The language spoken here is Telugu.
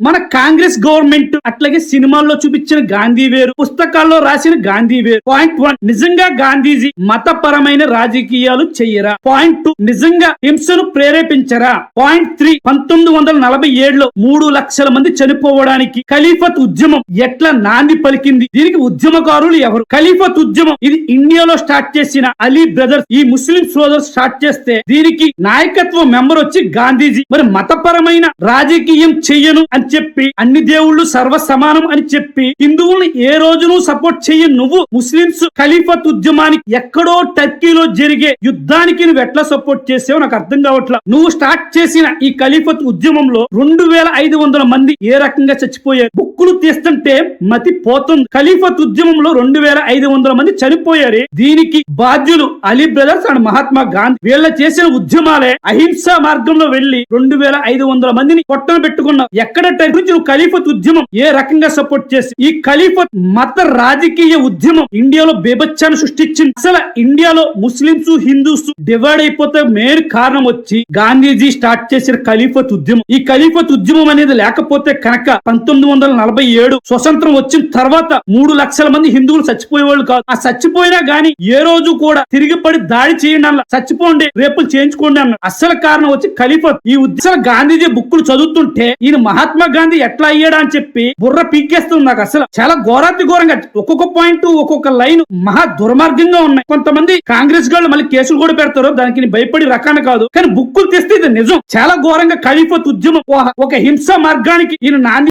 మన కాంగ్రెస్ గవర్నమెంట్ అట్లాగే సినిమాల్లో చూపించిన గాంధీ వేరు పుస్తకాల్లో రాసిన గాంధీ వేరు. పాయింట్ వన్ నిజంగా గాంధీజీ మతపరమైన రాజకీయాలు చెయ్యరా? పాయింట్ టూ నిజంగా హింసను ప్రేరేపించరా? పాయింట్ త్రీ పంతొమ్మిది వందల నలభై ఏడులో మూడు లక్షల మంది చనిపోవడానికి ఖలీఫత్ ఉద్యమం ఎట్లా నాంది పలికింది? దీనికి ఉద్యమకారులు ఎవరు? ఖలీఫత్ ఉద్యమం ఇది ఇండియాలో స్టార్ట్ చేసిన అలీ బ్రదర్స్ ఈ ముస్లిం సోదర్స్ స్టార్ట్ చేస్తే దీనికి నాయకత్వ మెంబర్ వచ్చి గాంధీజీ. మరి మతపరమైన రాజకీయం చెయ్యను అని చెప్పి అన్ని దేవుళ్ళు సర్వ సమానం అని చెప్పి హిందువుల్ని ఏ రోజును సపోర్ట్ చెయ్యి నువ్వు ముస్లింస్ ఖలీఫత్ ఉద్యమానికి ఎక్కడో టర్కీలో జరిగే యుద్ధానికి నువ్వు ఎట్లా సపోర్ట్ చేసావో నాకు అర్థం కావట్లా. నువ్వు స్టార్ట్ చేసిన ఈ ఖలీఫత్ ఉద్యమంలో రెండు వేల ఐదు వందల మంది ఏ రకంగా చచ్చిపోయారు? బుక్కులు తీస్తుంటే మతి పోతుంది. ఖలీఫత్ ఉద్యమంలో రెండు వేల ఐదు వందల మంది చనిపోయారు. దీనికి బాధ్యులు అలీ బ్రదర్స్ అండ్ మహాత్మా గాంధీ. వీళ్ళ చేసిన ఉద్యమాలే అహింసా మార్గంలో వెళ్ళి రెండు వేల ఐదు వందల మందిని పొట్టన పెట్టుకున్నావు. ఎక్కడ గురించి నువ్వు ఖలీఫత్ ఉద్యమం ఏ రకంగా సపోర్ట్ చేసి ఈ ఖలీఫత్ మత రాజకీయ ఉద్యమం ఇండియాలో బేబచ్చాన్ని సృష్టించింది. అసలు ఇండియాలో ముస్లింస్ హిందూస్ డివైడ్ అయిపోతే మెయిన్ కారణం వచ్చి గాంధీజీ స్టార్ట్ చేసిన ఖలీఫత్ ఉద్యమం. ఈ ఖలీఫత్ ఉద్యమం అనేది లేకపోతే కనుక పంతొమ్మిది వందల నలభై ఏడు స్వతంత్రం వచ్చిన తర్వాత మూడు లక్షల మంది హిందువులు చచ్చిపోయేవాళ్ళు కాదు. ఆ చచ్చిపోయినా గాని ఏ రోజు కూడా తిరిగి పడి దాడి చేయండి అన్న చచ్చిపోండి రేపు చేయించుకోండి అన్న అసలు కారణం వచ్చి ఖలీఫత్. ఈ ఉద్దేశం గాంధీజీ బుక్కులు చదువుతుంటే ఈయన మహాత్మా గాంధీ ఎట్లా అయ్యాడా అని చెప్పి బుర్ర పీకేస్తుంది నాకు అసలు. చాలా ఘోరాతి ఘోరంగా. ఒక్కొక్క పాయింట్ ఒక్కొక్క లైన్ మహా దుర్మార్గంగా ఉన్నాయి. కొంతమంది కాంగ్రెస్ వాళ్ళు మళ్ళీ కేసులు కూడా పెడతారు. దానికి భయపడి రకాన కాదు. కానీ బుక్కులు తెస్తే ఇది నిజం. చాలా ఘోరంగా ఖలీఫత్ ఉద్యమం. ఒక- ఒక హింస మార్గానికి ఈయన నాంది